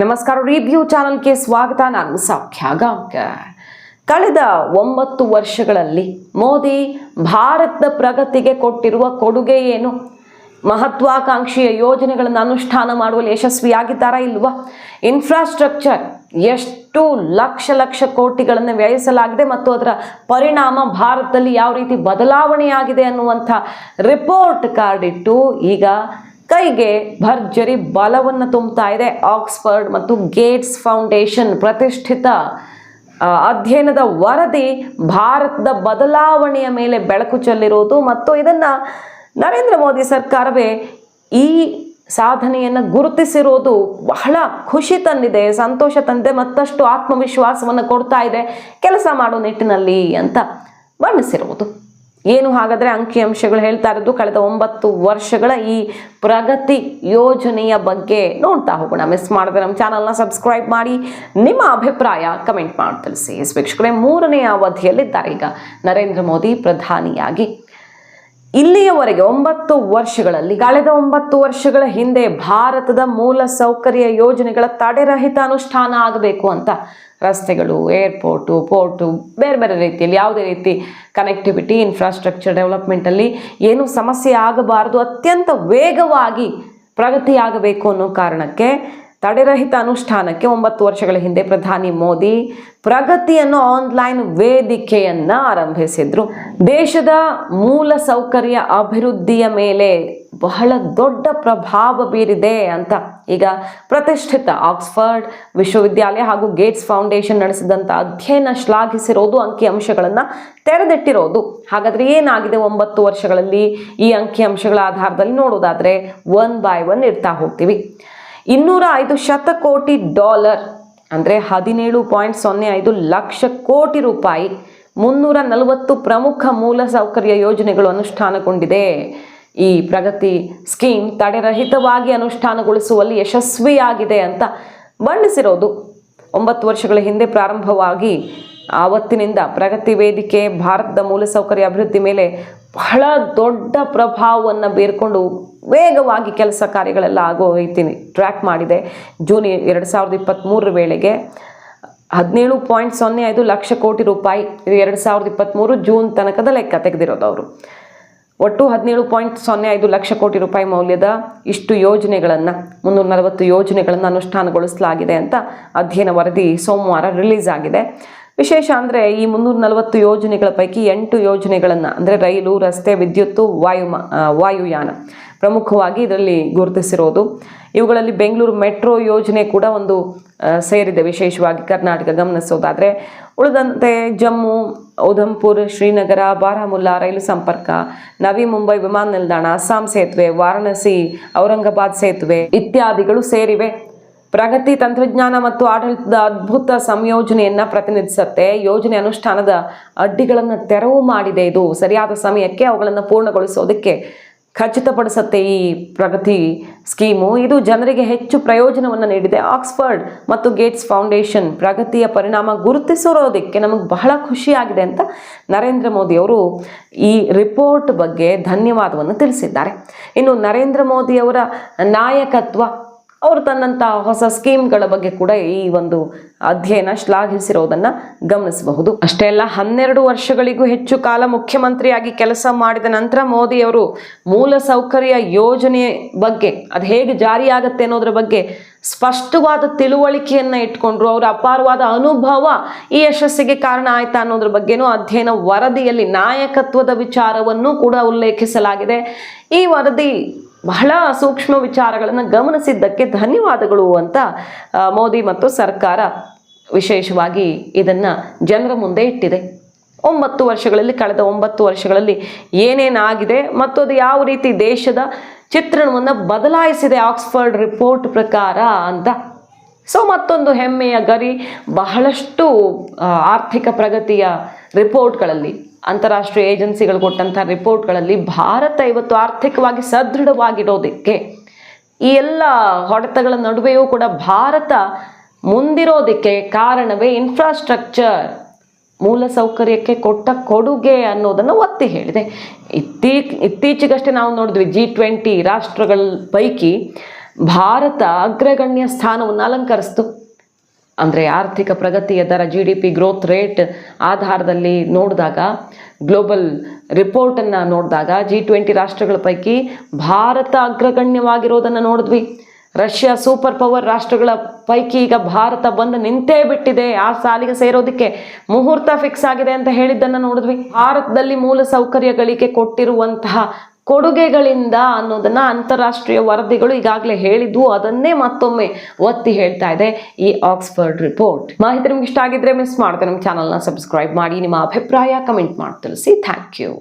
ನಮಸ್ಕಾರ ರಿವ್ಯೂ ಚಾನಲ್ಗೆ ಸ್ವಾಗತ. ನಾನು ಸೌಖ್ಯ ಕಳೆದ ಒಂಬತ್ತು ವರ್ಷಗಳಲ್ಲಿ ಮೋದಿ ಭಾರತದ ಪ್ರಗತಿಗೆ ಕೊಟ್ಟಿರುವ ಕೊಡುಗೆ ಏನು? ಮಹತ್ವಾಕಾಂಕ್ಷೆಯ ಯೋಜನೆಗಳನ್ನು ಅನುಷ್ಠಾನ ಮಾಡುವಲ್ಲಿ ಯಶಸ್ವಿಯಾಗಿದ್ದಾರಾ ಇಲ್ವಾ? ಇನ್ಫ್ರಾಸ್ಟ್ರಕ್ಚರ್ ಎಷ್ಟು ಲಕ್ಷ ಲಕ್ಷ ಕೋಟಿಗಳನ್ನು ವ್ಯಯಿಸಲಾಗಿದೆ ಮತ್ತು ಅದರ ಪರಿಣಾಮ ಭಾರತದಲ್ಲಿ ಯಾವ ರೀತಿ ಬದಲಾವಣೆಯಾಗಿದೆ ಅನ್ನುವಂಥ ರಿಪೋರ್ಟ್ ಕಾರ್ಡ್ ಇಟ್ಟು ಈಗ ಕೈಗೆ ಭರ್ಜರಿ ಬಲವನ್ನು ತುಂಬುತ್ತಾ ಇದೆ. ಆಕ್ಸ್ಫರ್ಡ್ ಮತ್ತು ಗೇಟ್ಸ್ ಫೌಂಡೇಶನ್ ಪ್ರತಿಷ್ಠಿತ ಅಧ್ಯಯನದ ವರದಿ ಭಾರತದ ಬದಲಾವಣೆಯ ಮೇಲೆ ಬೆಳಕು ಚೆಲ್ಲಿರುವುದು ಮತ್ತು ಇದನ್ನು ನರೇಂದ್ರ ಮೋದಿ ಸರ್ಕಾರವೇ ಈ ಸಾಧನೆಯನ್ನು ಗುರುತಿಸಿರುವುದು ಬಹಳ ಖುಷಿ ತಂದಿದೆ, ಸಂತೋಷ ತಂದಿದೆ, ಮತ್ತಷ್ಟು ಆತ್ಮವಿಶ್ವಾಸವನ್ನು ಕೊಡ್ತಾ ಇದೆ. ಕೆಲಸ ಮಾಡೋ ನಿಟ್ಟಿನಲ್ಲಿ ಅಂತ ಬಣ್ಣಿಸಿರುವುದು. ಏನು ಹಾಗಾದರೆ ಅಂಕಿಅಂಶಗಳು ಹೇಳ್ತಾ ಇರೋದು ಕಳೆದ ಒಂಬತ್ತು ವರ್ಷಗಳ ಈ ಪ್ರಗತಿ ಯೋಜನೆಯ ಬಗ್ಗೆ ನೋಡ್ತಾ ಹೋಗೋಣ. ಮಿಸ್ ಮಾಡಿದ್ರೆ ನಮ್ಮ ಚಾನಲ್ನ ಸಬ್ಸ್ಕ್ರೈಬ್ ಮಾಡಿ. ನಿಮ್ಮ ಅಭಿಪ್ರಾಯ ಕಮೆಂಟ್ ಮಾಡಿ ತಿಳಿಸಿ. ಎಸ್ ವೀಕ್ಷಕರೇ, ಮೂರನೇ ಅವಧಿಯಲ್ಲಿದ್ದಾರೆ ಈಗ ನರೇಂದ್ರ ಮೋದಿ ಪ್ರಧಾನಿಯಾಗಿ. ಇಲ್ಲಿಯವರೆಗೆ ಒಂಬತ್ತು ವರ್ಷಗಳಲ್ಲಿ, ಕಳೆದ ಒಂಬತ್ತು ವರ್ಷಗಳ ಹಿಂದೆ ಭಾರತದ ಮೂಲ ಸೌಕರ್ಯ ಯೋಜನೆಗಳ ತಡೆರಹಿತ ಅನುಷ್ಠಾನ ಆಗಬೇಕು ಅಂತ ರಸ್ತೆಗಳು ಏರ್ಪೋರ್ಟು ಪೋರ್ಟು ಬೇರೆ ಬೇರೆ ರೀತಿಯಲ್ಲಿ ಯಾವುದೇ ರೀತಿ ಕನೆಕ್ಟಿವಿಟಿ ಇನ್ಫ್ರಾಸ್ಟ್ರಕ್ಚರ್ ಡೆವಲಪ್ಮೆಂಟಲ್ಲಿ ಏನು ಸಮಸ್ಯೆ ಆಗಬಾರದು, ಅತ್ಯಂತ ವೇಗವಾಗಿ ಪ್ರಗತಿಯಾಗಬೇಕು ಅನ್ನೋ ಕಾರಣಕ್ಕೆ ತಡೆರಹಿತ ಅನುಷ್ಠಾನಕ್ಕೆ ಒಂಬತ್ತು ವರ್ಷಗಳ ಹಿಂದೆ ಪ್ರಧಾನಿ ಮೋದಿ ಪ್ರಗತಿಯನ್ನು ಆನ್ಲೈನ್ ವೇದಿಕೆಯನ್ನು ಆರಂಭಿಸಿದರು. ದೇಶದ ಮೂಲ ಸೌಕರ್ಯ ಅಭಿವೃದ್ಧಿಯ ಮೇಲೆ ಬಹಳ ದೊಡ್ಡ ಪ್ರಭಾವ ಬೀರಿದೆ ಅಂತ. ಈಗ ಪ್ರತಿಷ್ಠಿತ ಆಕ್ಸ್ಫರ್ಡ್ ವಿಶ್ವವಿದ್ಯಾಲಯ ಹಾಗೂ ಗೇಟ್ಸ್ ಫೌಂಡೇಶನ್ ನಡೆಸಿದಂಥ ಅಧ್ಯಯನ ಶ್ಲಾಘಿಸಿರೋದು ಅಂಕಿಅಂಶಗಳನ್ನು ತೆರೆದಿಟ್ಟಿರೋದು. ಹಾಗಾದ್ರೆ ಏನಾಗಿದೆ ಒಂಬತ್ತು ವರ್ಷಗಳಲ್ಲಿ ಈ ಅಂಕಿಅಂಶಗಳ ಆಧಾರದಲ್ಲಿ ನೋಡೋದಾದ್ರೆ ಒನ್ ಬೈ ಒನ್ ಇಡ್ತಾ ಹೋಗ್ತೀವಿ. ಇನ್ನೂರ ಐದು ಶತಕೋಟಿ ಡಾಲರ್ ಅಂದರೆ ಹದಿನೇಳು ಪಾಯಿಂಟ್ ಸೊನ್ನೆ ಐದು ಲಕ್ಷ ಕೋಟಿ ರೂಪಾಯಿ ಮುನ್ನೂರ ನಲವತ್ತು ಪ್ರಮುಖ ಮೂಲಸೌಕರ್ಯ ಯೋಜನೆಗಳು ಅನುಷ್ಠಾನಗೊಂಡಿದೆ. ಈ ಪ್ರಗತಿ ಸ್ಕೀಮ್ ತಡೆರಹಿತವಾಗಿ ಅನುಷ್ಠಾನಗೊಳಿಸುವಲ್ಲಿ ಯಶಸ್ವಿಯಾಗಿದೆ ಅಂತ ಬಣ್ಣಿಸಿರೋದು. ಒಂಬತ್ತು ವರ್ಷಗಳ ಹಿಂದೆ ಪ್ರಾರಂಭವಾಗಿ ಆವತ್ತಿನಿಂದ ಪ್ರಗತಿ ವೇದಿಕೆ, ಭಾರತದ ಮೂಲಸೌಕರ್ಯ ಅಭಿವೃದ್ಧಿ ಮೇಲೆ ಬಹಳ ದೊಡ್ಡ ಪ್ರಭಾವವನ್ನು ಬೀರ್ಕೊಂಡು ವೇಗವಾಗಿ ಕೆಲಸ ಕಾರ್ಯಗಳೆಲ್ಲ ಆಗೋ ರೀತಿ ಟ್ರ್ಯಾಕ್ ಮಾಡಿದೆ. ಜೂನ್ ಎರಡು ಸಾವಿರದ ಇಪ್ಪತ್ತ್ಮೂರರ ವೇಳೆಗೆ ಹದಿನೇಳು ಪಾಯಿಂಟ್ ಸೊನ್ನೆ ಐದು ಲಕ್ಷ ಕೋಟಿ ರೂಪಾಯಿ, ಇದು ಎರಡು ಸಾವಿರದ ಇಪ್ಪತ್ತ್ಮೂರು ಜೂನ್ ತನಕದ ಲೆಕ್ಕ ತೆಗೆದಿರೋದು ಅವರು. ಒಟ್ಟು ಹದಿನೇಳು ಪಾಯಿಂಟ್ ಸೊನ್ನೆ ಐದು ಲಕ್ಷ ಕೋಟಿ ರೂಪಾಯಿ ಮೌಲ್ಯದ ಇಷ್ಟು ಯೋಜನೆಗಳನ್ನು, ಮುನ್ನೂರ ನಲವತ್ತು ಯೋಜನೆಗಳನ್ನು ಅನುಷ್ಠಾನಗೊಳಿಸಲಾಗಿದೆ ಅಂತ ಅಧ್ಯಯನ ವರದಿ ಸೋಮವಾರ ರಿಲೀಸ್ ಆಗಿದೆ. ವಿಶೇಷ ಅಂದರೆ ಈ ಮುನ್ನೂರ ನಲವತ್ತು ಯೋಜನೆಗಳ ಪೈಕಿ ಎಂಟು ಯೋಜನೆಗಳನ್ನು, ಅಂದರೆ ರೈಲು, ರಸ್ತೆ, ವಿದ್ಯುತ್ತು ವಾಯು ವಾಯುಯಾನ. ಪ್ರಮುಖವಾಗಿ ಇದರಲ್ಲಿ ಗುರುತಿಸಿರೋದು ಇವುಗಳಲ್ಲಿ ಬೆಂಗಳೂರು ಮೆಟ್ರೋ ಯೋಜನೆ ಕೂಡ ಒಂದು ಸೇರಿದೆ ವಿಶೇಷವಾಗಿ ಕರ್ನಾಟಕ ಗಮನಿಸೋದಾದರೆ. ಉಳಿದಂತೆ ಜಮ್ಮು, ಉಧಂಪುರ್, ಶ್ರೀನಗರ, ಬಾರಾಮುಲ್ಲಾ, ರೈಲು ಸಂಪರ್ಕ, ನವಿ ಮುಂಬೈ ವಿಮಾನ ನಿಲ್ದಾಣ, ಅಸ್ಸಾಂ ಸೇತುವೆ, ವಾರಣಾಸಿ, ಔರಂಗಾಬಾದ್ ಸೇತುವೆ ಇತ್ಯಾದಿಗಳು ಸೇರಿವೆ. ಪ್ರಗತಿ ತಂತ್ರಜ್ಞಾನ ಮತ್ತು ಆಡಳಿತದ ಅದ್ಭುತ ಸಂಯೋಜನೆಯನ್ನು ಪ್ರತಿನಿಧಿಸುತ್ತೆ. ಯೋಜನೆ ಅನುಷ್ಠಾನದ ಅಡ್ಡಿಗಳನ್ನು ತೆರವು ಮಾಡಿದೆ ಇದು. ಸರಿಯಾದ ಸಮಯಕ್ಕೆ ಅವುಗಳನ್ನು ಪೂರ್ಣಗೊಳಿಸೋದಕ್ಕೆ ಖಚಿತಪಡಿಸುತ್ತೆ ಈ ಪ್ರಗತಿ ಸ್ಕೀಮು. ಇದು ಜನರಿಗೆ ಹೆಚ್ಚು ಪ್ರಯೋಜನವನ್ನು ನೀಡಿದೆ. ಆಕ್ಸ್ಫರ್ಡ್ ಮತ್ತು ಗೇಟ್ಸ್ ಫೌಂಡೇಶನ್ ಪ್ರಗತಿಯ ಪರಿಣಾಮ ಗುರುತಿಸಿರೋದಕ್ಕೆ ನಮಗೆ ಬಹಳ ಖುಷಿಯಾಗಿದೆ ಅಂತ ನರೇಂದ್ರ ಮೋದಿ ಅವರು ಈ ರಿಪೋರ್ಟ್ ಬಗ್ಗೆ ಧನ್ಯವಾದವನ್ನು ತಿಳಿಸಿದ್ದಾರೆ. ಇನ್ನು ನರೇಂದ್ರ ಮೋದಿಯವರ ನಾಯಕತ್ವ ಅವರು ತನ್ನಂಥ ಹೊಸ ಸ್ಕೀಮ್ಗಳ ಬಗ್ಗೆ ಕೂಡ ಈ ಒಂದು ಅಧ್ಯಯನ ಶ್ಲಾಘಿಸಿರೋದನ್ನು ಗಮನಿಸಬಹುದು. ಅಷ್ಟೇ ಅಲ್ಲ, ಹನ್ನೆರಡು ವರ್ಷಗಳಿಗೂ ಹೆಚ್ಚು ಕಾಲ ಮುಖ್ಯಮಂತ್ರಿಯಾಗಿ ಕೆಲಸ ಮಾಡಿದ ನಂತರ ಮೋದಿಯವರು ಮೂಲ ಸೌಕರ್ಯ ಯೋಜನೆ ಬಗ್ಗೆ, ಅದು ಹೇಗೆ ಜಾರಿಯಾಗತ್ತೆ ಅನ್ನೋದ್ರ ಬಗ್ಗೆ ಸ್ಪಷ್ಟವಾದ ತಿಳುವಳಿಕೆಯನ್ನು ಇಟ್ಕೊಂಡ್ರು. ಅವರ ಅಪಾರವಾದ ಅನುಭವ ಈ ಯಶಸ್ಸಿಗೆ ಕಾರಣ ಆಯ್ತಾ ಅನ್ನೋದ್ರ ಬಗ್ಗೆನೂ ಅಧ್ಯಯನ ವರದಿಯಲ್ಲಿ ನಾಯಕತ್ವದ ವಿಚಾರವನ್ನು ಕೂಡ ಉಲ್ಲೇಖಿಸಲಾಗಿದೆ. ಈ ವರದಿ ಬಹಳ ಸೂಕ್ಷ್ಮ ವಿಚಾರಗಳನ್ನು ಗಮನಿಸಿದ್ದಕ್ಕೆ ಧನ್ಯವಾದಗಳು ಅಂತ ಮೋದಿ ಮತ್ತು ಸರ್ಕಾರ ವಿಶೇಷವಾಗಿ ಇದನ್ನು ಜನರ ಮುಂದೆ ಇಟ್ಟಿದೆ. ಒಂಬತ್ತು ವರ್ಷಗಳಲ್ಲಿ, ಕಳೆದ ಒಂಬತ್ತು ವರ್ಷಗಳಲ್ಲಿ ಏನೇನಾಗಿದೆ ಮತ್ತು ಅದು ಯಾವ ರೀತಿ ದೇಶದ ಚಿತ್ರಣವನ್ನು ಬದಲಾಯಿಸಿದೆ ಆಕ್ಸ್ಫರ್ಡ್ ರಿಪೋರ್ಟ್ ಪ್ರಕಾರ ಅಂತ. ಸೊ, ಮತ್ತೊಂದು ಹೆಮ್ಮೆಯ ಗರಿ ಬಹಳಷ್ಟು ಆರ್ಥಿಕ ಪ್ರಗತಿಯ ರಿಪೋರ್ಟ್ಗಳಲ್ಲಿ ಅಂತಾರಾಷ್ಟ್ರೀಯ ಏಜೆನ್ಸಿಗಳು ಕೊಟ್ಟಂಥ ರಿಪೋರ್ಟ್ಗಳಲ್ಲಿ ಭಾರತ ಇವತ್ತು ಆರ್ಥಿಕವಾಗಿ ಸದೃಢವಾಗಿಡೋದಕ್ಕೆ ಈ ಎಲ್ಲ ಹೊಡೆತಗಳ ನಡುವೆಯೂ ಕೂಡ ಭಾರತ ಮುಂದಿರೋದಕ್ಕೆ ಕಾರಣವೇ ಇನ್ಫ್ರಾಸ್ಟ್ರಕ್ಚರ್ ಮೂಲ ಸೌಕರ್ಯಕ್ಕೆ ಕೊಟ್ಟ ಕೊಡುಗೆ ಅನ್ನೋದನ್ನು ಒತ್ತಿ ಹೇಳಿದೆ. ಇತ್ತೀ, ಇತ್ತೀಚೆಗಷ್ಟೇ ನಾವು ನೋಡಿದ್ವಿ ಜಿ ಟ್ವೆಂಟಿ ರಾಷ್ಟ್ರಗಳ ಪೈಕಿ ಭಾರತ ಅಗ್ರಗಣ್ಯ ಸ್ಥಾನವನ್ನು ಅಲಂಕರಿಸ್ತು. ಅಂದರೆ ಆರ್ಥಿಕ ಪ್ರಗತಿಯ ದರ G D P growth rate ಆಧಾರದಲ್ಲಿ ನೋಡಿದಾಗ ಗ್ಲೋಬಲ್ ರಿಪೋರ್ಟನ್ನು ನೋಡಿದಾಗ ಜಿ ಟ್ವೆಂಟಿ ರಾಷ್ಟ್ರಗಳ ಪೈಕಿ ಭಾರತ ಅಗ್ರಗಣ್ಯವಾಗಿರೋದನ್ನು ನೋಡಿದ್ವಿ. ರಷ್ಯಾ ಸೂಪರ್ ಪವರ್ ರಾಷ್ಟ್ರಗಳ ಪೈಕಿ ಈಗ ಭಾರತ ಬಂದು ನಿಂತೇ ಬಿಟ್ಟಿದೆ ಆ ಸಾಲಿಗೆ ಸೇರೋದಕ್ಕೆ. ಮುಹೂರ್ತ ಫಿಕ್ಸ್ ಆಗಿದೆ ಅಂತ ಹೇಳಿದ್ದನ್ನು ನೋಡಿದ್ವಿ. ಭಾರತದಲ್ಲಿ ಮೂಲ ಸೌಕರ್ಯಗಳಿಗೆ ಕೊಟ್ಟಿರುವಂತಹ ಕೊಡುಗೆಗಳಿಂದ ಅನ್ನೋದನ್ನ ಅಂತಾರಾಷ್ಟ್ರೀಯ ವರದಿಗಳು ಈಗಾಗಲೇ ಹೇಳಿದ್ವು. ಅದನ್ನೇ ಮತ್ತೊಮ್ಮೆ ಒತ್ತಿ ಹೇಳ್ತಾ ಇದೆ ಈ ಆಕ್ಸ್ಫರ್ಡ್ ರಿಪೋರ್ಟ್. ಮಾಹಿತಿ ನಿಮ್ಗೆ ಇಷ್ಟ ಆಗಿದ್ರೆ ಮಿಸ್ ಮಾಡದೆ. ನಮ್ಮ ಚಾನಲ್ನ ಸಬ್ಸ್ಕ್ರೈಬ್ ಮಾಡಿ. ನಿಮ್ಮ ಅಭಿಪ್ರಾಯ ಕಮೆಂಟ್ ಮಾಡಿ ತಿಳಿಸಿ. Thank you